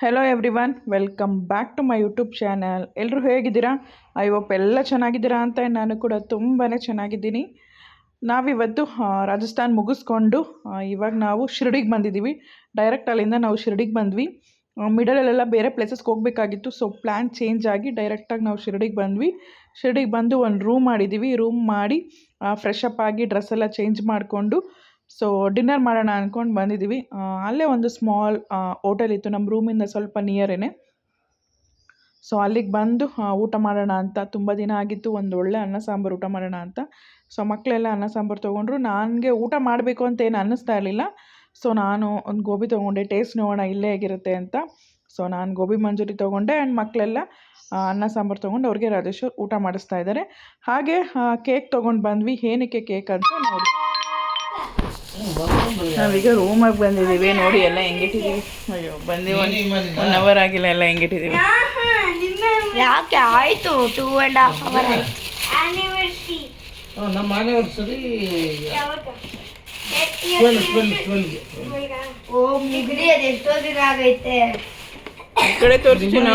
Hello everyone welcome back to my YouTube channel ಎಲ್ಲರೂ ಹೇಗಿದ್ದೀರಾ? I hope ಎಲ್ಲ ಚೆನ್ನಾಗಿದ್ದೀರಾ ಅಂತ ನಾನು ಕೂಡ ತುಂಬಾ ಚೆನ್ನಾಗಿದ್ದೀನಿ. ನಾವಿವತ್ತು ರಾಜಸ್ಥಾನ್ ಮುಗಿಸ್ಕೊಂಡು ಇವಾಗ ನಾವು ಶಿರಡಿಗೆ ಬಂದಿದ್ದೀವಿ. ಡೈರೆಕ್ಟ್ ಅಲ್ಲಿಂದ ನಾವು ಶಿರಡಿಗೆ ಬಂದ್ವಿ. ಮಿಡಲಲ್ಲೆಲ್ಲ ಬೇರೆ ಪ್ಲೇಸಸ್ಗೆ ಹೋಗಬೇಕಾಗಿತ್ತು ಸೊ ಪ್ಲ್ಯಾನ್ ಚೇಂಜ್ ಆಗಿ ಡೈರೆಕ್ಟಾಗಿ ನಾವು ಶಿರಡಿಗೆ ಬಂದ್ವಿ. ಶಿರಡಿಗೆ ಬಂದು ಒಂದು ರೂಮ್ ಮಾಡಿದ್ದೀವಿ. ರೂಮ್ ಮಾಡಿ ಫ್ರೆಶ್ ಅಪ್ ಆಗಿ ಡ್ರೆಸ್ಸೆಲ್ಲ ಚೇಂಜ್ ಮಾಡಿಕೊಂಡು ಸೊ ಡಿನ್ನರ್ ಮಾಡೋಣ ಅಂದ್ಕೊಂಡು ಬಂದಿದ್ದೀವಿ ಅಲ್ಲೇ ಒಂದು ಸ್ಮಾಲ್ ಹೋಟೆಲ್ ಇತ್ತು. ನಮ್ಮ ರೂಮಿಂದ ಸ್ವಲ್ಪ ನಿಯರೇನೆ ಸೊ ಅಲ್ಲಿಗೆ ಬಂದು ಊಟ ಮಾಡೋಣ ಅಂತ. ತುಂಬ ದಿನ ಆಗಿತ್ತು. ಒಂದು ಒಳ್ಳೆ ಅನ್ನ ಸಾಂಬಾರು ಊಟ ಮಾಡೋಣ ಅಂತ. ಸೊ ಮಕ್ಕಳೆಲ್ಲ ಅನ್ನ ಸಾಂಬಾರು ತೊಗೊಂಡ್ರು. ನನಗೆ ಊಟ ಮಾಡಬೇಕು ಅಂತ ಏನು ಅನ್ನಿಸ್ತಾ ಇರಲಿಲ್ಲ. ಸೊ ನಾನು ಒಂದು ಗೋಬಿ ತೊಗೊಂಡೆ. ಟೇಸ್ಟ್ ನೋಡೋಣ, ಇಲ್ಲೇ ಹೇಗಿರುತ್ತೆ ಅಂತ. ಸೊ ನಾನು ಗೋಬಿ ಮಂಚೂರಿ ತೊಗೊಂಡೆ. ಆ್ಯಂಡ್ ಮಕ್ಕಳೆಲ್ಲ ಅನ್ನ ಸಾಂಬಾರು ತೊಗೊಂಡು ಅವ್ರಿಗೆ ರಾಜೇಶ್ವರ್ ಊಟ ಮಾಡಿಸ್ತಾ ಇದ್ದಾರೆ. ಹಾಗೆ ಕೇಕ್ ತೊಗೊಂಡು ಬಂದ್ವಿ. ಏನಕ್ಕೆ ಕೇಕ್ ಅಂತ ನೋಡಿ. ನಾವೀಗ ರೂಮಾಗಿ ಬಂದಿದ್ದೀವಿ ನೋಡಿ ಎಲ್ಲ ಹೆಂಗಿಟ್ಟಿದ್ದೀವಿ ಅಯ್ಯೋ ಬಂದು ಒಂದು ಒನ್ ಅವರ್ ಆಗಿಲ್ಲ ಎಲ್ಲ ಹೆಂಗಿಟ್ಟಿದ್ದೀವಿ ಯಾಕೆ ಆಯ್ತು? ಟೂ ಅಂಡ್ ಹಾಫ್ ಅವರ್ ಆಯ್ತು. ನಮ್ಮ ಆನಿವರ್ಸರಿ ಓ ಮುಗಿದಿ ಅದು ಎಷ್ಟೋ ದಿನ ಆಗೈತೆ. ಈ ಕಡೆ ತೋರಿಸ್ತೀನ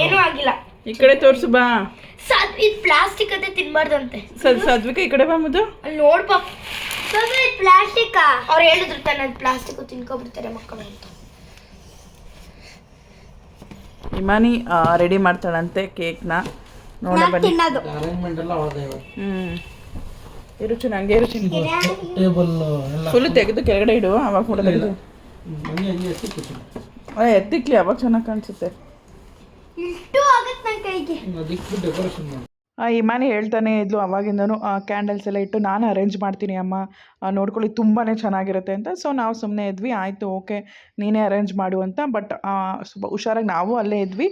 ಏನೂ ಆಗಿಲ್ಲ. ಈ ಕಡೆ ತೋರಿಸು ಬಾ. ಇದು ಪ್ಲಾಸ್ಟಿಕ್ ಅದೇ ತಿನ್ಬಾರ್ದಂತೆ. ಸದ್ ಸದ್ವಿಕ ಈ ಕಡೆ ಬಾ ಮುದ್ದು. ಅಲ್ಲಿ ನೋಡ್ ಪಾಪ ಇದು ಪ್ಲಾಸ್ಟಿಕ್ ಅವ್ರು ಹೇಳಿದ್ರು ತಾನೆ ಅದು ಪ್ಲಾಸ್ಟಿಕ್ ತಿನ್ಕೊಬಿಡ್ತಾರೆ ಮಕ್ಕಳು ಅಂತ. ಇಮಾನಿ ರೆಡಿ ಮಾಡ್ತಾಳಂತೆ ಕೇಕ್ನ ನೋಡಿ ಬನ್ನಿ. ತಿನ್ನೋದು. ಅರೇಂಜ್ಮೆಂಟ್ ಎಲ್ಲ ಅವಳದೇ ಇವತ್ತು ಹ್ಞೂ ಇರುಚು ನಂಗೆ ಇರುಚು ಟೇಬಲ್ ಎಲ್ಲ ಫುಲ್ ತೆಗೆದು ಕೆಳಗಡೆ ಇಡು ಅವಾಗ ಕೂಡ ತೆಗೆದು. ಹಂಗೆ ಹಂಗೆ ಎತ್ತಿ ಎತ್ತಿಕ್ಲಿ ಅವಾಗ ಚೆನ್ನಾಗಿ ಕಾಣಿಸುತ್ತೆ. ಇಷ್ಟು ಆಗುತ್ತೆ ನನ್ನ ಕೈಗೆ. ಅದಕ್ಕೆ ಡೆಕೋರೇಷನ್ ಮಾಡಿ. ಇಮಾನಿ ಹೇಳ್ತಾನೆ ಇದ್ಲು ಅವಾಗಿಂದನು ಕ್ಯಾಂಡಲ್ಸ್ ಎಲ್ಲ ಇಟ್ಟು ನಾನು ಅರೇಂಜ್ ಮಾಡ್ತೀನಿ ಅಮ್ಮ. ನೋಡ್ಕೊಳ್ಳಿ ತುಂಬಾ ಚೆನ್ನಾಗಿರುತ್ತೆ ಅಂತ. ಸೊ ನಾವು ಸುಮ್ಮನೆ ಇದ್ವಿ, ಆಯಿತು ಓಕೆ ನೀನೇ ಅರೇಂಜ್ ಮಾಡು ಅಂತ. ಬಟ್ ಸ್ವಲ್ಪ ಹುಷಾರಾಗಿ ನಾವು ಅಲ್ಲೇ ಇದ್ವಿ.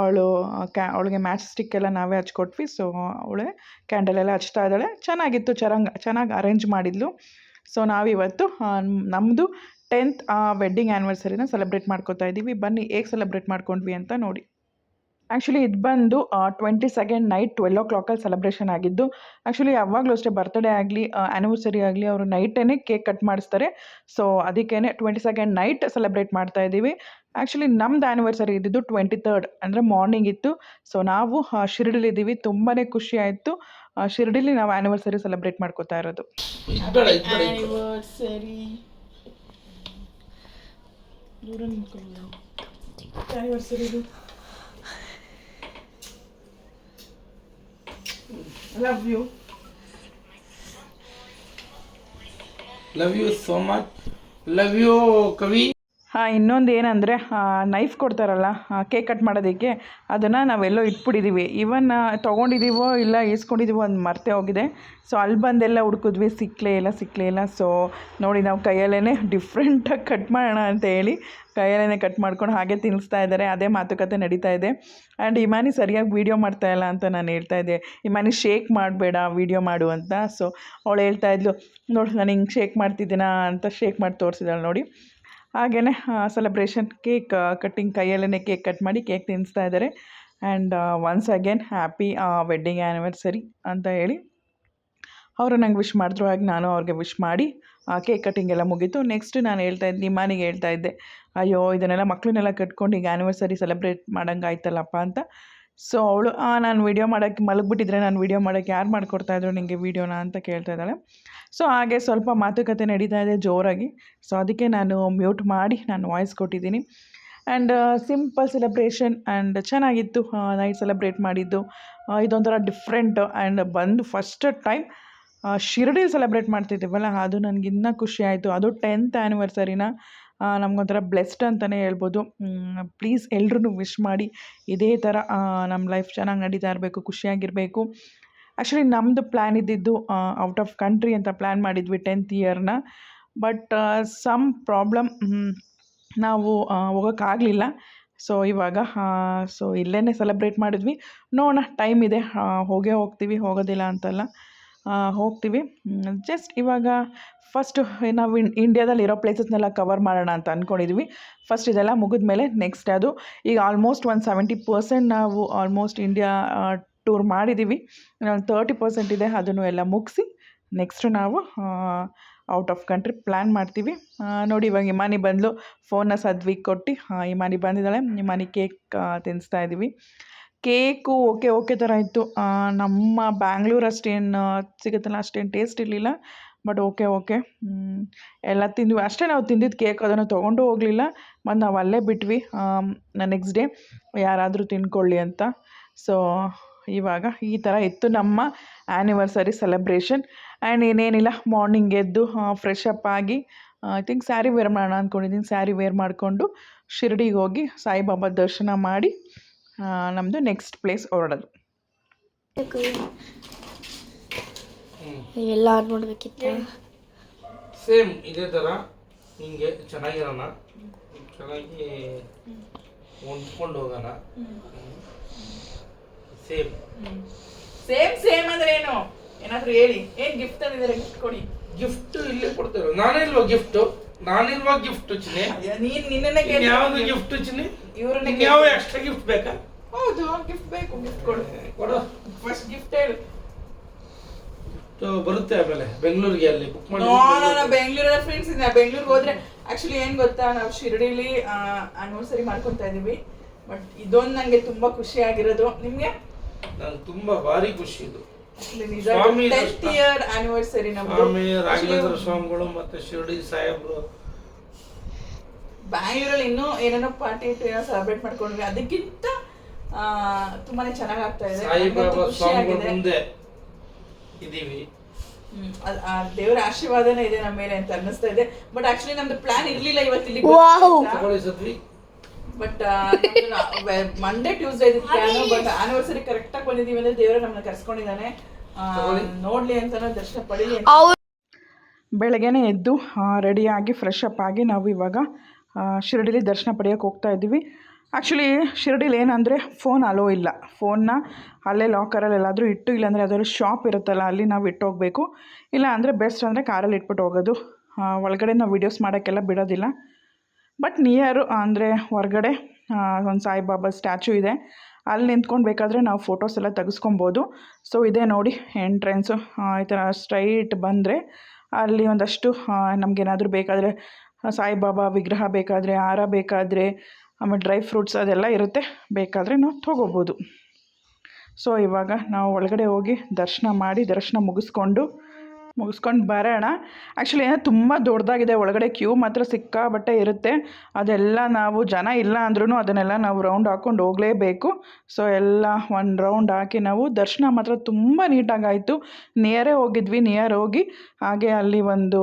ಅವಳು ಕ್ಯಾ ಅವಳಿಗೆ ಮ್ಯಾಚ್ ಸ್ಟಿಕ್ ಎಲ್ಲ ನಾವೇ ಹಚ್ಕೊಟ್ವಿ. ಸೊ ಅವಳೆ ಕ್ಯಾಂಡಲ್ ಎಲ್ಲ ಹಚ್ತಾ ಇದ್ದಾಳೆ. ಚೆನ್ನಾಗಿತ್ತು, ಚೆನ್ನಾಗಿ ಚೆನ್ನಾಗಿ ಅರೇಂಜ್ ಮಾಡಿದ್ಲು. ಸೊ ನಾವಿವತ್ತು ನಮ್ಮದು ಟೆಂತ್ ವೆಡ್ಡಿಂಗ್ ಆ್ಯನಿವರ್ಸರಿನ ಸೆಲೆಬ್ರೇಟ್ ಮಾಡ್ಕೋತಾ ಇದ್ದೀವಿ ಬನ್ನಿ, ಹೇಗೆ ಸೆಲೆಬ್ರೇಟ್ ಮಾಡ್ಕೊಂಡ್ವಿ ಅಂತ ನೋಡಿ. ಆ್ಯಕ್ಚುಲಿ ಇದು ಬಂದು ಟ್ವೆಂಟಿ ಸೆಕೆಂಡ್ ನೈಟ್ ಟ್ವೆಲ್ ಓ ಕ್ಲಾಕಲ್ಲಿ ಸೆಲೆಬ್ರೇಷನ್ ಆಗಿದ್ದು ಆ್ಯಕ್ಚುಲಿ ಯಾವಾಗಲೂ ಅಷ್ಟೇ ಬರ್ತ್ಡೇ ಆಗಲಿ ಆ್ಯನಿವರ್ಸರಿ ಆಗಲಿ ಅವರು ನೈಟೇ ಕೇಕ್ ಕಟ್ ಮಾಡಿಸ್ತಾರೆ. ಸೊ ಅದಕ್ಕೇ ಟ್ವೆಂಟಿ ಸೆಕೆಂಡ್ ನೈಟ್ ಸೆಲೆಬ್ರೇಟ್ ಮಾಡ್ತಾ ಇದ್ದೀವಿ. ಆ್ಯಕ್ಚುಲಿ ನಮ್ದು ಆ್ಯನಿವರ್ಸರಿ ಇದ್ದಿದ್ದು ಟ್ವೆಂಟಿ ತರ್ಡ್ ಅಂದರೆ ಮಾರ್ನಿಂಗ್ ಇತ್ತು. ಸೊ ನಾವು ಶಿರಡಿಲಿ ಶಿರಡಿಲಿದ್ದೀವಿ ತುಂಬಾ ಖುಷಿ ಆಯಿತು. ಶಿರಡಿಲಿ ನಾವು ಆ್ಯನಿವರ್ಸರಿ ಸೆಲೆಬ್ರೇಟ್ ಮಾಡ್ಕೋತಾ ಇರೋದು. Anniversary love you. Love you so much. Love you, Kavi. ಇನ್ನೊಂದು ಏನಂದರೆ ನೈಫ್ ಕೊಡ್ತಾರಲ್ಲ ಕೇಕ್ ಕಟ್ ಮಾಡೋದಕ್ಕೆ, ಅದನ್ನು ನಾವೆಲ್ಲೋ ಇಟ್ಬಿಟ್ಟಿದ್ದೀವಿ ಇವನ್ ತೊಗೊಂಡಿದ್ದೀವೋ ಇಲ್ಲ ಇಸ್ಕೊಂಡಿದ್ದೀವೋ ಅದು ಮರ್ತೇ ಹೋಗಿದೆ. ಸೊ ಅಲ್ಲಿ ಬಂದೆಲ್ಲ ಹುಡ್ಕಿದ್ವಿ ಸಿಕ್ಕಲೇ ಇಲ್ಲ ಸಿಕ್ಕಲೇ ಇಲ್ಲ. ಸೊ ನೋಡಿ ನಾವು ಕೈಯಲ್ಲೇ ಡಿಫ್ರೆಂಟಾಗಿ ಕಟ್ ಮಾಡೋಣ ಅಂತ ಹೇಳಿ ಕೈಯಲ್ಲೇ ಕಟ್ ಮಾಡ್ಕೊಂಡು ಹಾಗೆ ತಿನ್ನಿಸ್ತಾ ಇದ್ದಾರೆ ಅದೇ ಮಾತುಕತೆ ನಡೀತಾ ಇದೆ. ಆ್ಯಂಡ್ ಇಮಾನಿ ಸರಿಯಾಗಿ ವೀಡಿಯೋ ಮಾಡ್ತಾ ಇಲ್ಲ ಅಂತ ನಾನು ಹೇಳ್ತಾ ಇದ್ದೆ. ಇಮಾನಿ ಶೇಕ್ ಮಾಡಬೇಡ ವೀಡಿಯೋ ಮಾಡು ಅಂತ. ಸೊ ಅವಳು ಹೇಳ್ತಾ ಇದ್ಲು, ನೋಡಿ, ನಾನು ಹಿಂಗೆ ಶೇಕ್ ಮಾಡ್ತಿದ್ದೀನಾ ಅಂತ ಶೇಕ್ ಮಾಡಿ ತೋರಿಸಿದಳು ನೋಡಿ. ಹಾಗೆಯೇ ಸೆಲೆಬ್ರೇಷನ್ ಕೇಕ್ ಕಟ್ಟಿಂಗ್ ಕೈಯಲ್ಲೇ ಕೇಕ್ ಕಟ್ ಮಾಡಿ ಕೇಕ್ ತಿನ್ನಿಸ್ತಾ ಇದ್ದಾರೆ. And once again happy wedding anniversary ಅಂತ ಹೇಳಿ ಅವರು ನಂಗೆ ವಿಶ್ ಮಾಡಿದ್ರು. ಹಾಗೆ ನಾನು ಅವ್ರಿಗೆ ವಿಶ್ ಮಾಡಿ ಕೇಕ್ ಕಟ್ಟಿಂಗ್ ಎಲ್ಲ ಮುಗೀತು. ನೆಕ್ಸ್ಟ್ ನಾನು ಹೇಳ್ತಾ ಇದ್ದೆ ನಿಮ್ಮನಿಗೆ ಹೇಳ್ತಾ ಇದ್ದೆ, ಅಯ್ಯೋ, ಇದನ್ನೆಲ್ಲ ಮಕ್ಕಳನ್ನೆಲ್ಲ ಕಟ್ಕೊಂಡು ಈಗ ಆ್ಯನಿವರ್ಸರಿ ಸೆಲೆಬ್ರೇಟ್ ಮಾಡೋಂಗಾಯ್ತಲ್ಲಪ್ಪ ಅಂತ. ಸೊ ಅವಳು ನಾನು ವೀಡಿಯೋ ಮಾಡೋಕ್ಕೆ ಮಲಗಿಬಿಟ್ಟಿದ್ರೆ ನಾನು ವೀಡಿಯೋ ಮಾಡೋಕ್ಕೆ ಯಾರು ಮಾಡಿಕೊಡ್ತಾಯಿದ್ರು ನಿಮಗೆ ವೀಡಿಯೋನ ಅಂತ ಕೇಳ್ತಾ ಇದ್ದಾಳೆ. ಸೊ ಹಾಗೆ ಸ್ವಲ್ಪ ಮಾತುಕತೆ ನಡೀತಾ ಇದೆ ಜೋರಾಗಿ. ಸೊ ಅದಕ್ಕೆ ನಾನು ಮ್ಯೂಟ್ ಮಾಡಿ ನಾನು ವಾಯ್ಸ್ ಕೊಟ್ಟಿದ್ದೀನಿ. ಆ್ಯಂಡ್ ಸಿಂಪಲ್ ಸೆಲೆಬ್ರೇಷನ್ ಆ್ಯಂಡ್ ಚೆನ್ನಾಗಿತ್ತು. ನೈಟ್ ಸೆಲೆಬ್ರೇಟ್ ಮಾಡಿದ್ದು. ಇದೊಂಥರ ಡಿಫ್ರೆಂಟ್ ಆ್ಯಂಡ್ ಬಂದು ಫಸ್ಟ್ ಟೈಮ್ ಶಿರಡಿ ಸೆಲೆಬ್ರೇಟ್ ಮಾಡ್ತಿದ್ದೀವಲ್ಲ, ಅದು ನನಗೆ ಇನ್ನೂ ಖುಷಿ ಆಯಿತು. ಅದು ಟೆಂತ್ ಆ್ಯನಿವರ್ಸರಿನ ನಮಗೊಂಥರ ಬ್ಲೆಸ್ಡ್ ಅಂತಲೇ ಹೇಳ್ಬೋದು. ಪ್ಲೀಸ್ ಎಲ್ರೂ ವಿಶ್ ಮಾಡಿ ಇದೇ ಥರ ನಮ್ಮ ಲೈಫ್ ಚೆನ್ನಾಗಿ ನಡೀತಾ ಇರಬೇಕು, ಖುಷಿಯಾಗಿರಬೇಕು. ಆ್ಯಕ್ಚುಲಿ ನಮ್ಮದು ಪ್ಲ್ಯಾನ್ ಇದ್ದಿದ್ದು ಔಟ್ ಆಫ್ ಕಂಟ್ರಿ ಅಂತ ಪ್ಲ್ಯಾನ್ ಮಾಡಿದ್ವಿ ಟೆಂತ್ ಇಯರ್ನ ಬಟ್ ಸಮ್ ಪ್ರಾಬ್ಲಮ್ ನಾವು ಹೋಗೋಕ್ಕಾಗಲಿಲ್ಲ ಸೊ ಇವಾಗ ಸೊ ಇಲ್ಲೇ ಸೆಲೆಬ್ರೇಟ್ ಮಾಡಿದ್ವಿ. ನೋಡೋಣ ಟೈಮ್ ಇದೆ ಹೋಗೇ ಹೋಗ್ತೀವಿ, ಹೋಗೋದಿಲ್ಲ ಅಂತಲ್ಲ. ಹೋಗ್ತೀವಿ. ಜಸ್ಟ್ ಇವಾಗ ಫಸ್ಟ್ ನಾವು ಇನ್ ಇಂಡ್ಯಾದಲ್ಲಿ ಇರೋ ಪ್ಲೇಸಸ್ನೆಲ್ಲ ಕವರ್ ಮಾಡೋಣ ಅಂತ ಅಂದ್ಕೊಂಡಿದ್ವಿ ಫಸ್ಟ್ ಇದೆಲ್ಲ ಮುಗಿದ ಮೇಲೆ ನೆಕ್ಸ್ಟ್ ಅದು. ಈಗ ಆಲ್ಮೋಸ್ಟ್ ಒಂದು ಸೆವೆಂಟಿ ಪರ್ಸೆಂಟ್ ನಾವು ಆಲ್ಮೋಸ್ಟ್ ಇಂಡಿಯಾ ಟೂರ್ ಮಾಡಿದ್ದೀವಿ ಇನ್ನೊಂದು ತರ್ಟಿ ಪರ್ಸೆಂಟ್ ಇದೆ, ಅದನ್ನು ಎಲ್ಲ ಮುಗಿಸಿ ನೆಕ್ಸ್ಟ್ ನಾವು ಔಟ್ ಆಫ್ ಕಂಟ್ರಿ ಪ್ಲ್ಯಾನ್ ಮಾಡ್ತೀವಿ. ನೋಡಿ ಇವಾಗ ಇಮಾನಿ ಬಂದಲು ಫೋನ್ನ ಸದ್ವಿಗೆ ಕೊಟ್ಟು ಇಮಾನಿ ಬಂದಿದ್ದಾಳೆ, ಇಮಾನಿ ಕೇಕ್ ತಿನ್ನಿಸ್ತಾ ಇದ್ದೀವಿ ಕೇಕು, ಓಕೆ ಓಕೆ ಥರ ಇತ್ತು. ನಮ್ಮ ಬ್ಯಾಂಗ್ಳೂರು ಅಷ್ಟೇನು ಸಿಗುತ್ತಲ್ಲ, ಅಷ್ಟೇನು ಟೇಸ್ಟ್ ಇರಲಿಲ್ಲ. ಬಟ್ ಓಕೆ ಓಕೆ ಎಲ್ಲ ತಿಂದ್ವಿ. ಅಷ್ಟೇ ನಾವು ತಿಂದಿದ್ದು ಕೇಕ್ ಅದನ್ನು ತೊಗೊಂಡು ಹೋಗಲಿಲ್ಲ. ಮತ್ತು ನಾವು ಅಲ್ಲೇ ಬಿಟ್ವಿ. ನೆಕ್ಸ್ಟ್ ಡೇ ಯಾರಾದರೂ ತಿನ್ಕೊಳ್ಳಿ ಅಂತ. ಸೊ ಇವಾಗ ಈ ಥರ ಇತ್ತು ನಮ್ಮ ಆ್ಯನಿವರ್ಸರಿ ಸೆಲೆಬ್ರೇಷನ್ ಆ್ಯಂಡ್ ಏನೇನಿಲ್ಲ ಮಾರ್ನಿಂಗ್ ಎದ್ದು ಫ್ರೆಶ್ ಅಪ್ ಆಗಿ ಐ ಥಿಂಕ್ ಸ್ಯಾರಿ ವೇರ್ ಮಾಡೋಣ ಅಂದ್ಕೊಂಡಿದ್ದೀನಿ ಸ್ಯಾರಿ ವೇರ್ ಮಾಡಿಕೊಂಡು, ಶಿರ್ಡಿಗೆ ಹೋಗಿ ಸಾಯಿಬಾಬಾ ದರ್ಶನ ಮಾಡಿ ನಮ್ಮದು ನೆಕ್ಸ್ಟ್ ಪ್ಲೇಸ್ ಹೊರಡೋದು ಎಲ್ಲ ಆನ್ ಮಾಡಬೇಕಿತ್ತು. ಸೇಮ್ ಇದೇ ಥರ ಹಿಂಗೆ ಚೆನ್ನಾಗಿರೋಣ ಚೆನ್ನಾಗಿ ಹೊಂದ್ಕೊಂಡು ಹೋಗೋಣ ಸೇಮ್ ಸೇಮ್ ಸೇಮ್ ಅಂದ್ರೆ ಏನು? ಏನಾದರೂ ಹೇಳಿ. ಏನು ಗಿಫ್ಟ್ ತಂದಿದ್ದಾರೆ? ಗಿಫ್ಟ್ ಕೊಡಿ. ಗಿಫ್ಟ್ ಇಲ್ಲೇ ಕೊಡ್ತಾರೆ. ನಾನಿಲ್ವಾ ಗಿಫ್ಟ್ ನಾನಿಲ್ವಾ ಗಿಫ್ಟ್ ಚಿನ್ನಿ? ನೀನು ನಿನ್ನೆ ಯಾವ್ದು ಗಿಫ್ಟ್ ಚಿನ್ನಿ? ಇವ್ರನ್ನೇ ಯಾವ ಎಕ್ಸ್ಟ್ರಾ ಗಿಫ್ಟ್ ಬೇಕಾ? ಹೌದು ಗಿಫ್ಟ್ ಬೇಕು ಗಿಫ್ಟ್ ಕೊಡು. ಕೊಡು. ಫಸ್ಟ್ ಗಿಫ್ಟ್ ಹೇಳು. ಬರುತ್ತೆ ಆಮೇಲೆ. ಬೆಂಗಳೂರಿಗೆ ಅಲ್ಲಿ ಬುಕ್ ಮಾಡಿ ಬೆಂಗಳೂರ ಫ್ರೆಂಡ್ಸ್ ಇದೆ ಬೆಂಗಳೂರಿಗೆ ಹೋದ್ರೆ ಆಕ್ಚುಲಿ ಏನ್ ಗೊತ್ತಾ ನಾವು ಶಿರಡಿಲಿ ಆನಿವರ್ಸರಿ ಮಾಡ್ಕೊಂತ ಇದೀವಿ ಬಟ್ ಇದೊಂದು ನಂಗೆ ತುಂಬಾ ಖುಷಿ ಆಗಿರೋದು. ನಿಮ್ಗೆ? ನಂಗೆ ತುಂಬಾ ಭಾರಿ ಖುಷಿ ಇದು. ಟೆಂತ್ ಇಯರ್ ಆನಿವರ್ಸರಿ ನಮ್ಮ ಸ್ವಾಮಿ ರಾಘವೇಂದ್ರ ಸ್ವಾಮಿಗಳು ಮತ್ತೆ ಶಿರಡಿ ಸಾಹೇಬ್ರು. ಬ್ಯಾಂಗ್ಳೂರಲ್ಲಿ ಇನ್ನೂ ಏನೇನೋ ಪಾರ್ಟಿ ಸೆಲೆಬ್ರೇಟ್ ಮಾಡ್ಕೊಂಡ್ವಿ. ಅದಕ್ಕಿಂತ ತುಂಬಾನೇ ಚೆನ್ನಾಗಿ ಆಗ್ತಾ ಇದೆ ಸಾಯಿಬಾಬಾ. ಮುಂದೆ ಇದೀವಿ. ಆ ದೇವರ ಆಶೀರ್ವಾದನೇ ಇದೆ ನಮ್ಮ ಮೇಲೆ ಅಂತ ಅನ್ನಿಸ್ತಾ ಇದೆ. ಬಟ್ ಆಕ್ಚುಲಿ ನಮ್ದು ಪ್ಲಾನ್ ಇರ್ಲಿಲ್ಲ ಇವತ್ತು ಇಲ್ಲಿ ಬಟ್ ಬಟ್ ಮಂಡೇ ಟ್ಯೂಸ್ಡೇ ಇದು ಪ್ಲಾನ್ ಬಟ್ ಆನಿವರ್ಸರಿ ಕರೆಕ್ಟ್ ಆಗಿ ಬಂದಿದೀವಿ ಅಂದ್ರೆ ದೇವರ ನಮ್ಮನ್ನ ಕರ್ಸ್ಕೊಂಡಿದ್ದಾನೆ. ನೋಡ್ಲಿ ಅಂತಾನೋ ದರ್ಶನ ಪಡೀಲಿ ಬೆಳಗ್ಗೆನೆ ಎದ್ದು ರೆಡಿಯಾಗಿ ಫ್ರೆಶ್ ಅಪ್ ಆಗಿ ನಾವು ಇವಾಗ ಶಿರಡಿಲಿ ದರ್ಶನ ಪಡೆಯೋಕೆ ಹೋಗ್ತಾ ಇದ್ದೀವಿ. ಆ್ಯಕ್ಚುಲಿ ಶಿರಡಿಲಿ ಏನಂದರೆ ಫೋನ್ ಅಲೋ ಇಲ್ಲ. ಫೋನ್ನ ಅಲ್ಲೇ ಲಾಕರಲ್ಲಿ ಎಲ್ಲಾದರೂ ಇಟ್ಟು, ಇಲ್ಲಾಂದರೆ ಅದರಲ್ಲಿ ಶಾಪ್ ಇರುತ್ತಲ್ಲ, ಅಲ್ಲಿ ನಾವು ಇಟ್ಟು ಹೋಗಬೇಕು. ಇಲ್ಲ ಅಂದರೆ ಬೆಸ್ಟ್ ಅಂದರೆ ಕಾರಲ್ಲಿ ಇಟ್ಬಿಟ್ಟು ಹೋಗೋದು. ಒಳಗಡೆ ನಾವು ವೀಡಿಯೋಸ್ ಮಾಡೋಕ್ಕೆಲ್ಲ ಬಿಡೋದಿಲ್ಲ. ಬಟ್ ನಿಯರು ಅಂದರೆ ಹೊರಗಡೆ ಒಂದು ಸಾಯಿಬಾಬಾ ಸ್ಟ್ಯಾಚು ಇದೆ. ಅಲ್ಲಿ ನಿಂತ್ಕೊಂಡು ಬೇಕಾದರೆ ನಾವು ಫೋಟೋಸ್ ಎಲ್ಲ ತೆಗೆಸ್ಕೊಬೋದು. ಸೊ ಇದೇ ನೋಡಿ ಎಂಟ್ರೆನ್ಸು ಈ ಥರ ಸ್ಟ್ರೈಟ್ ಬಂದರೆ ಅಲ್ಲಿ ಒಂದಷ್ಟು ನಮಗೇನಾದರೂ ಬೇಕಾದರೆ ಸಾಯಿಬಾಬಾ ವಿಗ್ರಹ ಬೇಕಾದರೆ, ಹಾರ ಬೇಕಾದರೆ ಆಮೇಲೆ ಡ್ರೈ ಫ್ರೂಟ್ಸ್ ಅದೆಲ್ಲ ಇರುತ್ತೆ. ಬೇಕಾದರೆ ನಾವು ತೊಗೋಬೋದು. ಸೊ ಇವಾಗ ನಾವು ಒಳಗಡೆ ಹೋಗಿ ದರ್ಶನ ಮಾಡಿ, ದರ್ಶನ ಮುಗಿಸ್ಕೊಂಡು ಮುಗಿಸ್ಕೊಂಡು ಬರೋಣ. ಆ್ಯಕ್ಚುಲಿ ಏನೋ ತುಂಬ ದೊಡ್ಡದಾಗಿದೆ. ಒಳಗಡೆ ಕ್ಯೂ ಮಾತ್ರ ಸಿಕ್ಕಾಬಟ್ಟೆ ಇರುತ್ತೆ. ಅದೆಲ್ಲ ನಾವು ಜನ ಇಲ್ಲ ಅಂದ್ರೂ ಅದನ್ನೆಲ್ಲ ನಾವು ರೌಂಡ್ ಹಾಕ್ಕೊಂಡು ಹೋಗಲೇಬೇಕು. ಸೊ ಎಲ್ಲ ಒಂದು ರೌಂಡ್ ಹಾಕಿ ನಾವು ದರ್ಶನ ಮಾತ್ರ ತುಂಬ ನೀಟಾಗಿ ಆಯಿತು ನಿಯರೇ ಹೋಗಿದ್ವಿ ನಿಯರ್ ಹೋಗಿ. ಹಾಗೆ ಅಲ್ಲಿ ಒಂದು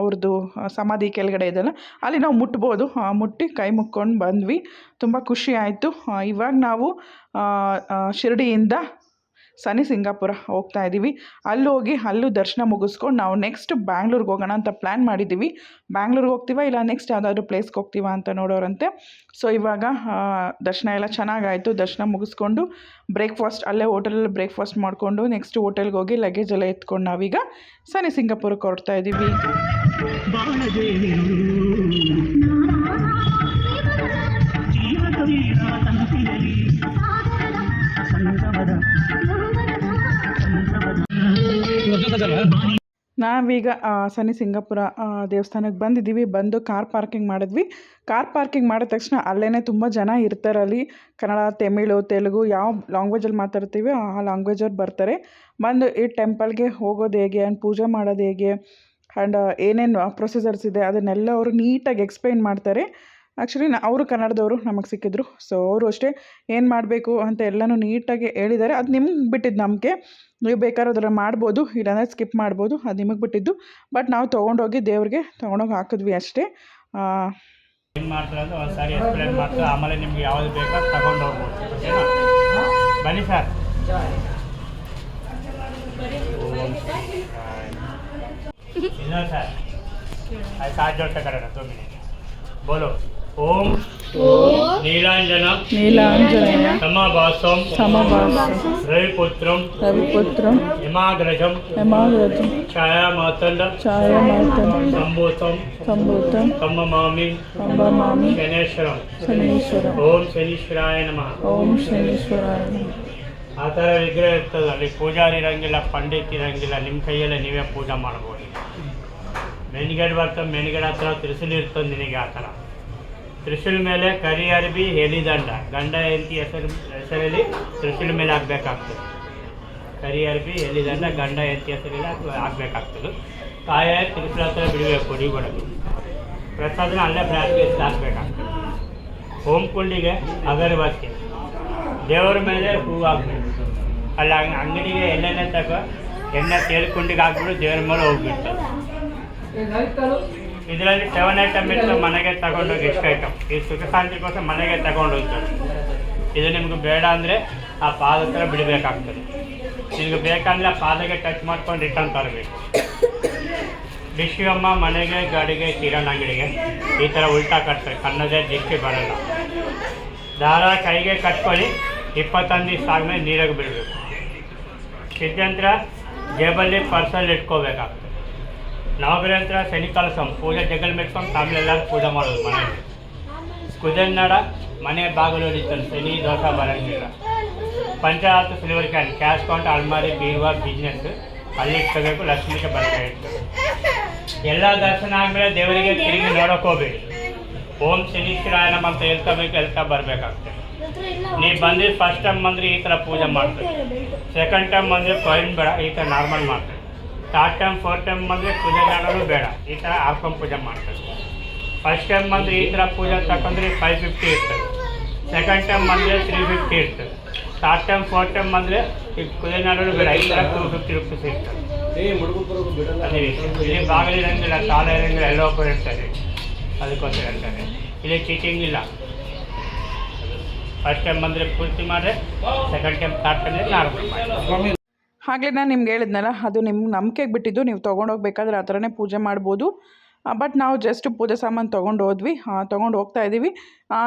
ಅವ್ರದ್ದು ಸಮಾಧಿ ಕೆಳಗಡೆ ಇದೆಲ್ಲ. ಅಲ್ಲಿ ನಾವು ಮುಟ್ಬೋದು. ಮುಟ್ಟಿ ಕೈ ಮುಕ್ಕೊಂಡು ಬಂದ್ವಿ. ತುಂಬ ಖುಷಿ ಆಯಿತು. ಇವಾಗ ನಾವು ಶಿರಡಿಯಿಂದ ಸನಿ ಸಿಂಗಾಪುರ ಹೋಗ್ತಾ ಇದ್ದೀವಿ ಅಲ್ಲಿ ಹೋಗಿ ಅಲ್ಲೂ ದರ್ಶನ ಮುಗಿಸ್ಕೊಂಡು ನಾವು ನೆಕ್ಸ್ಟ್ ಬ್ಯಾಂಗ್ಳೂರ್ಗೆ ಹೋಗೋಣ ಅಂತ ಪ್ಲ್ಯಾನ್ ಮಾಡಿದ್ದೀವಿ ಬ್ಯಾಂಗ್ಳೂರ್ಗೆ ಹೋಗ್ತೀವಾ ಇಲ್ಲ ನೆಕ್ಸ್ಟ್ ಯಾವುದಾದ್ರೂ ಪ್ಲೇಸ್ಗೆ ಹೋಗ್ತೀವಾ ಅಂತ ನೋಡೋರಂತೆ. ಸೊ ಇವಾಗ ದರ್ಶನ ಎಲ್ಲ ಚೆನ್ನಾಗಾಯಿತು. ದರ್ಶನ ಮುಗಿಸ್ಕೊಂಡು ಬ್ರೇಕ್ಫಾಸ್ಟ್ ಅಲ್ಲೇ ಹೋಟೆಲಲ್ಲಿ ಬ್ರೇಕ್ಫಾಸ್ಟ್ ಮಾಡಿಕೊಂಡು ನೆಕ್ಸ್ಟ್ ಹೋಟೆಲ್ಗೆ ಹೋಗಿ ಲಗೇಜ್ ಎಲ್ಲ ಎತ್ಕೊಂಡು ನಾವೀಗ ಸನಿ ಸಿಂಗಾಪುರಕ್ಕೆ ಹೊರಡ್ತಾ ಇದ್ದೀವಿ ನಾವೀಗ ಸನಿ ಸಿಂಗಾಪುರ ದೇವಸ್ಥಾನಕ್ಕೆ ಬಂದಿದ್ದೀವಿ. ಬಂದು ಕಾರ್ ಪಾರ್ಕಿಂಗ್ ಮಾಡಿದ್ವಿ. ಕಾರ್ ಪಾರ್ಕಿಂಗ್ ಮಾಡಿದ ತಕ್ಷಣ ಅಲ್ಲೇ ತುಂಬ ಜನ ಇರ್ತಾರೆ ಅಲ್ಲಿ. ಕನ್ನಡ, ತಮಿಳು, ತೆಲುಗು ಯಾವ ಲ್ಯಾಂಗ್ವೇಜಲ್ಲಿ ಮಾತಾಡ್ತೀವಿ, ಆ ಲ್ಯಾಂಗ್ವೇಜವ್ರು ಬರ್ತಾರೆ. ಬಂದು ಈ ಟೆಂಪಲ್ಗೆ ಹೋಗೋದು ಹೇಗೆ ಆ್ಯಂಡ್ ಪೂಜೆ ಮಾಡೋದು ಹೇಗೆ ಆ್ಯಂಡ್ ಏನೇನು ಪ್ರೊಸೀಜರ್ಸ್ ಇದೆ ಅದನ್ನೆಲ್ಲ ಅವರು ನೀಟಾಗಿ ಎಕ್ಸ್ಪ್ಲೈನ್ ಮಾಡ್ತಾರೆ. ಆ್ಯಕ್ಚುಲಿ ನಾ ಅವರು ಕನ್ನಡದವರು ನಮಗೆ ಸಿಕ್ಕಿದ್ರು. ಸೊ ಅವರು ಅಷ್ಟೇ ಏನು ಮಾಡಬೇಕು ಅಂತ ಎಲ್ಲನೂ ನೀಟಾಗಿ ಹೇಳಿದ್ದಾರೆ ಅದು ನಿಮ್ಗೆ ಬಿಟ್ಟಿದ್ದು ನಮಗೆ ನೀವು ಬೇಕಾದ್ರೂ ಅದರ ಮಾಡ್ಬೋದು, ಇಲ್ಲಾಂದರೆ ಸ್ಕಿಪ್ ಮಾಡ್ಬೋದು. ಅದು ನಿಮಗೆ ಬಿಟ್ಟಿದ್ದು. ಬಟ್ ನಾವು ತೊಗೊಂಡೋಗಿ ದೇವ್ರಿಗೆ ತೊಗೊಂಡೋಗಿ ಹಾಕಿದ್ವಿ ಅಷ್ಟೇ. ಏನು ಮಾಡ್ತಾರೆ ಅಂದ್ರೆ ಒಂದು ಸಾರಿ ಎಕ್ಸ್ಪ್ಲೇನ್ ಮಾಡ್ತಾರೆ. ಆಮೇಲೆ ನಿಮ್ಗೆ ಯಾವ್ದು ಬೇಕೋ ತಗೊಂಡು ಹೋಗ್ಬೋದು. ಬನ್ನಿ ಸರ್ ಇನ್ನೊಂದು ಸರ್ ಕಡೆ ಬೋಲೋ. ఓం నీలాంజన నీలాంజన సమాభాసం సమాభాసం రవిపుత్రం రవిపుత్రం యమాగ్రజం యమాగ్రజం ఛాయామాతండ ఛాయామాతండ సంభూతం సంభూతం కమ్మమామి కమ్మమామి శనేశ్వరం శనేశ్వరం ఓం శనీశ్వరాయ నమ ఓం ಶನೀಶ್ವರಾಯ ಆ ಥರ ವಿಗ್ರಹ ಇರ್ತದೆ ಅಲ್ಲಿ ಪೂಜಾರಿ ಇರಂಗಿಲ್ಲ ಪಂಡಿತ್ ಇರಂಗಿಲ್ಲ ನಿಮ್ಮ ಕೈಯಲ್ಲೇ ನೀವೇ ಪೂಜೆ ಮಾಡ್ಬೋದು ಮೆನ್ಗೇಡ್ ಬರ್ತದೆ ಮೆನ್ಗೇಡ್ ಹತ್ರ ತಿರ್ಸಲಿರ್ತದೆ ನಿನಗೆ ಆ ಥರ ತ್ರಿಶೂಲ್ ಮೇಲೆ ಕರಿ ಅರ್ಬಿ ಹೆಲಿದಂಡ ಗಂಡ ಹೆಂಡತಿ ಹೆಸರು, ಹೆಸರಲ್ಲಿ ತ್ರಿಶೂಲ್ ಮೇಲೆ ಹಾಕ್ಬೇಕಾಗ್ತದೆ ಕರಿ ಅರ್ಬಿ ಎಲಿದಂಡ ಗಂಡ ಹೆಂಡತಿ ಹೆಸರಲ್ಲಿ ಹಾಕ್- ಹಾಕ್ಬೇಕಾಗ್ತದೆ ಕಾಯ ತ್ರಿಶೂಲ ಹತ್ರ ಬಿಡಬೇಕು ಹೊಡಿಬಾರ್ದು ಪ್ರಸಾದನ ಅಲ್ಲೇ ಪ್ರಾರ್ಥಿಸಿ ಹಾಕ್ಬೇಕಾಗ್ತದೆ ಹೋಮ್ ಕುಂಡಿಗೆ ಅಗರಬತ್ತಿ. ದೇವರ ಮೇಲೆ ಹೂವು ಹಾಕ್ಬೇಕು. ಅಲ್ಲಿ ಅಂಗ್- ಅಂಗಡಿಗೆ ಎಣ್ಣೆನೆ ತಗೋ, ಎಣ್ಣೆ ತೇಲ್ ಕುಂಡಿಗೆ ಹಾಕ್ಬಿಟ್ಟು ದೇವ್ರ ಮೇಲೆ ಹೋಗ್ಬಿಡ್ತಾರೆ. ಇದರಲ್ಲಿ ಸೆವೆನ್ ಐಟಮ್ ಇತ್ತು ಮನೆಗೆ ತಗೊಂಡೋಗಿ ಎಷ್ಟು ಐಟಮ್ ಈ ಸುಖ ಶಾಂತಿಗೋಸ್ಕರ ಮನೆಗೆ ತಗೊಂಡೋಗ್ತಾರೆ ಇದು ನಿಮ್ಗೆ ಬೇಡ ಅಂದರೆ ಆ ಪಾದ ಹತ್ರ ಬಿಡಬೇಕಾಗ್ತದೆ. ನಿಮ್ಗೆ ಬೇಕಂದ್ರೆ ಆ ಪಾದಗೆ ಟಚ್ ಮಾಡ್ಕೊಂಡು ರಿಟರ್ನ್ ತರಬೇಕು. ಅಮ್ಮ ಮನೆಗೆ ಗಾಡಿಗೆ ಕಿರಣ್ ಅಂಗಡಿಗೆ ಈ ಥರ ಉಲ್ಟಾ ಕಟ್ತಾರೆ. ಕಣ್ಣದೇ ದಿಕ್ಕಿ ಬರಲ್ಲ. ದಾರ ಕೈಗೆ ಕಟ್ಕೊಳ್ಳಿ, ಇಪ್ಪತ್ತೊಂದು ದಿವಸ ಆದಮೇಲೆ ನೀರಾಗಿ ಬಿಡಬೇಕು. ಸಿದ್ಧಾಂತರ ಜೇಬಲ್ಲಿ ಪರ್ಸಲ್ಲಿ ಇಟ್ಕೋಬೇಕಾಗ್ತದೆ. ನವಗ್ರಹಂತರ ಶನಿ ಸಂ ಪೂಜೆ ಜಗಲ್ ಮೆಟ್ಕೊಂಡು ಫ್ಯಾಮಿಲಿ ಎಲ್ಲರೂ ಪೂಜೆ ಮಾಡೋದು ಮನೆಯಲ್ಲಿ. ಕುದನ್ನಡ ಮನೆ ಬಾಗಿಲು ಹೊಡಿತಾನೆ ಶನಿ ದೋಷ ಬರೋಂಗಿಲ್ಲ. Panchayat silver can cash count ಅಲ್ಮಾರಿ, ಬೀರುವ ಬಿಸ್ನೆಸ್ ಅಲ್ಲಿ ಇಟ್ಕೋಬೇಕು, ಲಕ್ಷ್ಮಿಗೆ ಬರ್ತಾ ಇರ್ತದೆ ಎಲ್ಲ ದರ್ಶನ ಆದಮೇಲೆ ದೇವರಿಗೆ ತಿರುಗಿ ನೋಡೋಕೆ ಹೋಗ್ಬೇಡಿ ಓಂ ಶನೀಶ್ವರಾಯನಮ್ ಅಂತ ಹೇಳ್ಕೋಬೇಕು, ಹೇಳ್ತಾ ಬರಬೇಕಾಗ್ತದೆ ನೀವು ಬಂದಿದ್ದು ಫಸ್ಟ್ ಟೈಮ್ ಬಂದರೆ ಈ ಥರ ಪೂಜೆ ಮಾಡ್ತೀವಿ ಸೆಕೆಂಡ್ ಟೈಮ್ ಬಂದರೆ ಕೊಯಿನ್ ಬೇಡ, ಈ ಥರ ನಾರ್ಮಲ್ ಮಾಡ್ತಾರೆ. ಥರ್ಡ್ ಟೈಮ್ ಫೋರ್ ಟೈಮ್ ಬಂದರೆ ಪೂಜೆ ಮಾಡೋದು ಬೇಡ. ಈ ಥರ ಹಾಕೊಂಡು ಪೂಜೆ ಮಾಡ್ತಾರೆ. ಫಸ್ಟ್ ಟೈಮ್ ಬಂದರೆ ಈ ಥರ ಪೂಜೆ ತಗೊಂಡ್ರೆ ಫೈವ್ ಫಿಫ್ಟಿ ಇರ್ತದೆ. ಸೆಕೆಂಡ್ ಟೈಮ್ ಬಂದರೆ ತ್ರೀ ಫಿಫ್ಟಿ ಇರ್ತದೆ. ಥರ್ಡ್ ಟೈಮ್ ಫೋರ್ತ್ ಟೈಮ್ ಬಂದರೆ ಈ ಪೂಜೆ ಮಾಡೋದು ಬೇಡ. ಈ ಥರ ಟೂ ಫಿಫ್ಟಿ ರುಪೀಸ್ ಇರ್ತದೆ. ಅದೇ ಇಲ್ಲಿ ಬಾಗಿಲು ಇರಂಗಿಲ್ಲ ಸಾಲ ಇರಂಗಿಲ್ಲ ಎಲ್ಲ ಒಬ್ಬರು ಇರ್ತಾರೆ. ಅದಕ್ಕೋಸ್ಕರ ಇರ್ತಾರೆ. ಇಲ್ಲಿ ಚೀಟಿಂಗ್ ಇಲ್ಲ. ಫಸ್ಟ್ ಟೈಮ್ ಬಂದರೆ ಪೂರ್ತಿ ಮಾಡಿದ್ರೆ second time third time normal ಮಾಡಿ ಆಗಲೇ ನಾನು ನಿಮ್ಗೆ ಹೇಳಿದ್ನಲ್ಲ, ಅದು ನಿಮ್ಮ ನಂಬಿಕೆಗೆ ಬಿಟ್ಟಿದ್ದು, ನೀವು ತೊಗೊಂಡೋಗ್ಬೇಕಾದ್ರೆ ಆ ಥರನೇ ಪೂಜೆ ಮಾಡ್ಬೋದು. ಬಟ್ ನಾವು ಜಸ್ಟ್ ಪೂಜೆ ಸಾಮಾನು ತೊಗೊಂಡು ಹೋದ್ವಿ ತೊಗೊಂಡು ಹೋಗ್ತಾ ಇದ್ದೀವಿ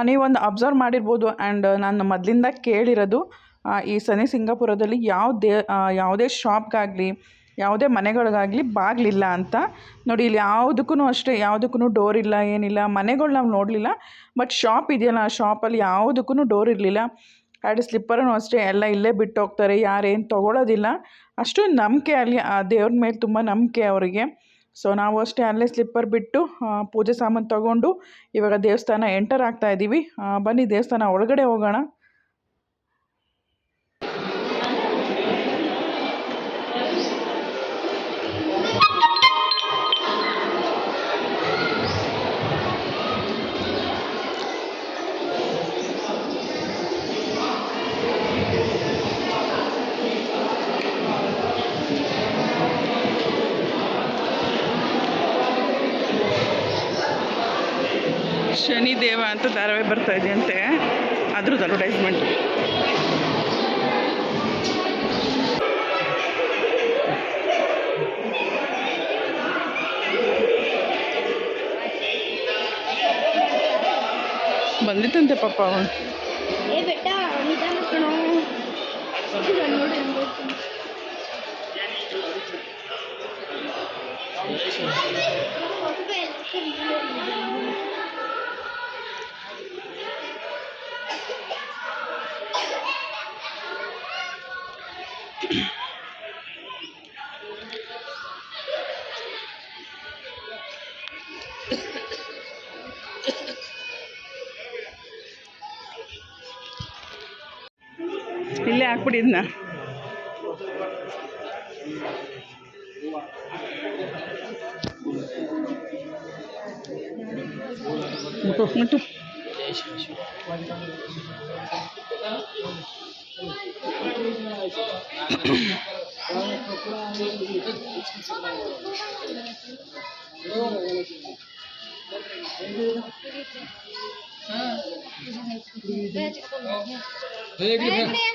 ನೀವೊಂದು ಅಬ್ಸರ್ವ್ ಮಾಡಿರ್ಬೋದು. ಆ್ಯಂಡ್ ನಾನು ಮೊದಲಿಂದ ಕೇಳಿರೋದು ಈ ಸನಿ ಸಿಂಗಾಪುರದಲ್ಲಿ ಯಾವ ದೇ ಯಾವುದೇ ಶಾಪ್ಗಾಗಲಿ ಯಾವುದೇ ಮನೆಗಳಿಗಾಗಲಿ ಬಾಗಿಲಿಲ್ಲ ಅಂತ. ನೋಡಿ, ಇಲ್ಲಿ ಯಾವುದಕ್ಕೂ ಅಷ್ಟೇ ಯಾವುದಕ್ಕೂ ಡೋರ್ ಇಲ್ಲ, ಏನಿಲ್ಲ, ಮನೆಗಳು ನಾವು ನೋಡಲಿಲ್ಲ. ಬಟ್ ಶಾಪ್ ಇದೆಯಲ್ಲ, ಆ ಶಾಪಲ್ಲಿ ಯಾವುದಕ್ಕೂ ಡೋರ್ ಇರಲಿಲ್ಲ. ಆ್ಯಡ್ ಸ್ಲಿಪ್ಪರನ್ನು ಅಷ್ಟೇ ಎಲ್ಲ ಇಲ್ಲೇ ಬಿಟ್ಟು ಹೋಗ್ತಾರೆ ಯಾರೇನು ತೊಗೊಳೋದಿಲ್ಲ. ಅಷ್ಟೊಂದು ನಂಬಿಕೆ ಅಲ್ಲಿ ಆ ದೇವ್ರ ಮೇಲೆ ತುಂಬ ನಂಬಿಕೆ ಅವರಿಗೆ. ಸೊ ನಾವು ಅಷ್ಟೇ ಅಲ್ಲೇ ಸ್ಲಿಪ್ಪರ್ ಬಿಟ್ಟು ಪೂಜೆ ಸಾಮಾನು ತೊಗೊಂಡು ಇವಾಗ ದೇವಸ್ಥಾನ ಎಂಟರ್ ಆಗ್ತಾ ಇದ್ದೀವಿ ಬನ್ನಿ ದೇವಸ್ಥಾನ ಒಳಗಡೆ ಹೋಗೋಣ. ಶನಿ ದೇವ ಅಂತ ಧಾರಾವಾಹಿ ಬರ್ತಾ ಇದೆಯಂತೆ ಅದ್ರದ್ದು ಅಡ್ವರ್ಟೈಸ್ಮೆಂಟ್ ಬಂದಿತ್ತಂತೆ ಪಾಪ ಅವನು புரியுது நான் மட்டும் হ্যাঁ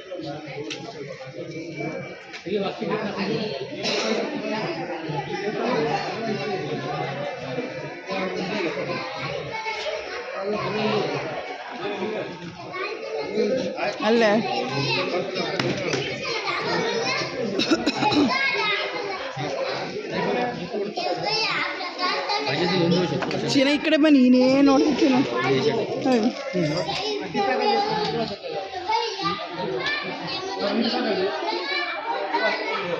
അല്ലേ చిన్న ఇక్కడ మన నేను నోడుతున్నా ಈ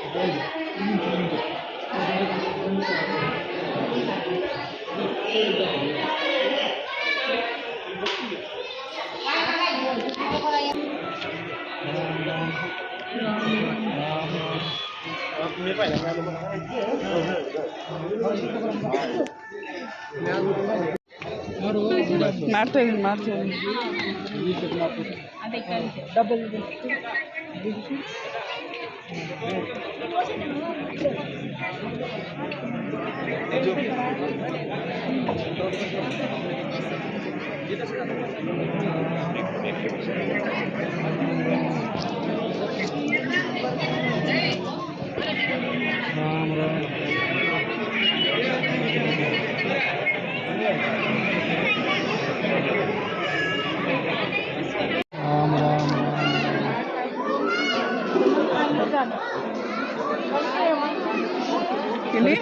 ಕಡೆ ಬನ್ನಿ ನೀನೇ ನೋಡ್ತಿಲ್ಲ ಮಾಡ್ತಾ ಇದೀನಿ ಮಾಡ್ತಾ ಇಲ್ಲಿ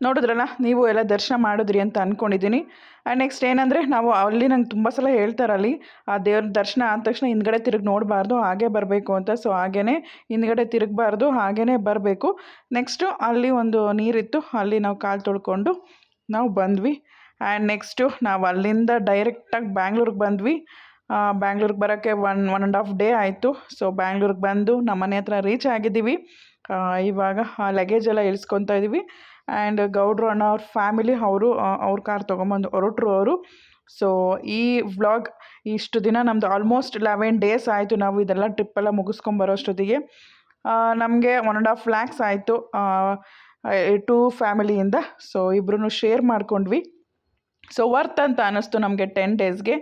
ನೋಡಿದ್ರಲ್ಲ, ನೀವು ಎಲ್ಲ ದರ್ಶನ ಮಾಡಿದ್ರಿ ಅಂತ ಅಂದ್ಕೊಂಡಿದ್ದೀನಿ ಆ್ಯಂಡ್ ನೆಕ್ಸ್ಟ್ ಏನಂದರೆ, ನಾವು ಅಲ್ಲಿ ನಂಗೆ ತುಂಬ ಸಲ ಹೇಳ್ತಾರಲ್ಲಿ, ಆ ದೇವ್ರ ದರ್ಶನ ಆದ ತಕ್ಷಣ ಹಿಂದ್ಗಡೆ ತಿರುಗಿ ನೋಡಬಾರ್ದು, ಹಾಗೆ ಬರಬೇಕು ಅಂತ. ಸೊ ಹಾಗೇ ಹಿಂದ್ಗಡೆ ತಿರುಗಬಾರ್ದು ಹಾಗೇ ಬರಬೇಕು. ನೆಕ್ಸ್ಟು ಅಲ್ಲಿ ಒಂದು ನೀರಿತ್ತು, ಅಲ್ಲಿ ನಾವು ಕಾಲು ತೊಳ್ಕೊಂಡು ನಾವು ಬಂದ್ವಿ. ಆ್ಯಂಡ್ ನೆಕ್ಸ್ಟು ನಾವು ಅಲ್ಲಿಂದ ಡೈರೆಕ್ಟಾಗಿ ಬ್ಯಾಂಗ್ಳೂರಿಗೆ ಬಂದ್ವಿ. ಬ್ಯಾಂಗ್ಳೂರಿಗೆ ಬರೋಕ್ಕೆ one one and half day ಆಯಿತು. ಸೊ ಬ್ಯಾಂಗ್ಳೂರಿಗೆ ಬಂದು ನಮ್ಮ ಮನೆ ಹತ್ರ ರೀಚ್ ಆಗಿದ್ದೀವಿ. ಇವಾಗ ಲಗೇಜ್ ಎಲ್ಲ ಇಳಿಸ್ಕೊತಾ ಇದ್ದೀವಿ. ಆ್ಯಂಡ್ ಗೌಡ್ರು ಅಣ್ಣ ಅವ್ರ ಫ್ಯಾಮಿಲಿ ಅವರು ಅವ್ರ ಕಾರ್ ತೊಗೊಂಬಂದು ಹೊರಟ್ರು ಅವರು. ಸೊ ಈ ವ್ಲಾಗ್ ಇಷ್ಟು ದಿನ ನಮ್ಮದು ಆಲ್ಮೋಸ್ಟ್ ಲೆವೆನ್ ಡೇಸ್ ಆಯಿತು ನಾವು ಇದೆಲ್ಲ ಟ್ರಿಪ್ಪೆಲ್ಲ ಮುಗಿಸ್ಕೊಂಬರೋಷ್ಟೊತ್ತಿಗೆ ನಮಗೆ ಒನ್ ಆ್ಯಂಡ್ ಆಫ್ ಲ್ಯಾಕ್ಸ್ ಆಯಿತು ಟೂ ಫ್ಯಾಮಿಲಿಯಿಂದ ಸೊ ಇಬ್ಬರೂ ಶೇರ್ ಮಾಡ್ಕೊಂಡ್ವಿ. ಸೊ ವರ್ತ್ ಅಂತ ಅನ್ನಿಸ್ತು ನಮಗೆ ಟೆನ್ ಡೇಸ್ಗೆ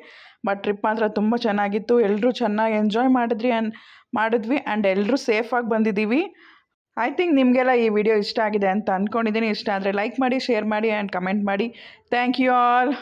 ಬಟ್ ಟ್ರಿಪ್ ಮಾತ್ರ ತುಂಬ ಚೆನ್ನಾಗಿತ್ತು. ಎಲ್ಲರೂ ಚೆನ್ನಾಗಿ ಎಂಜಾಯ್ ಮಾಡಿದ್ರಿ ಆ್ಯಂಡ್ ಮಾಡಿದ್ವಿ. ಆ್ಯಂಡ್ ಎಲ್ಲರೂ ಸೇಫಾಗಿ ಬಂದಿದ್ದೀವಿ. ಐ ಥಿಂಕ್ ನಿಮಗೆಲ್ಲ ಈ ವಿಡಿಯೋ ಇಷ್ಟ ಆಗಿದೆ ಅಂತ ಅಂದ್ಕೊಂಡಿದ್ದೀನಿ ಇಷ್ಟ ಆದರೆ ಲೈಕ್ ಮಾಡಿ ಶೇರ್ ಮಾಡಿ ಆ್ಯಂಡ್ ಕಮೆಂಟ್ ಮಾಡಿ. Thank you all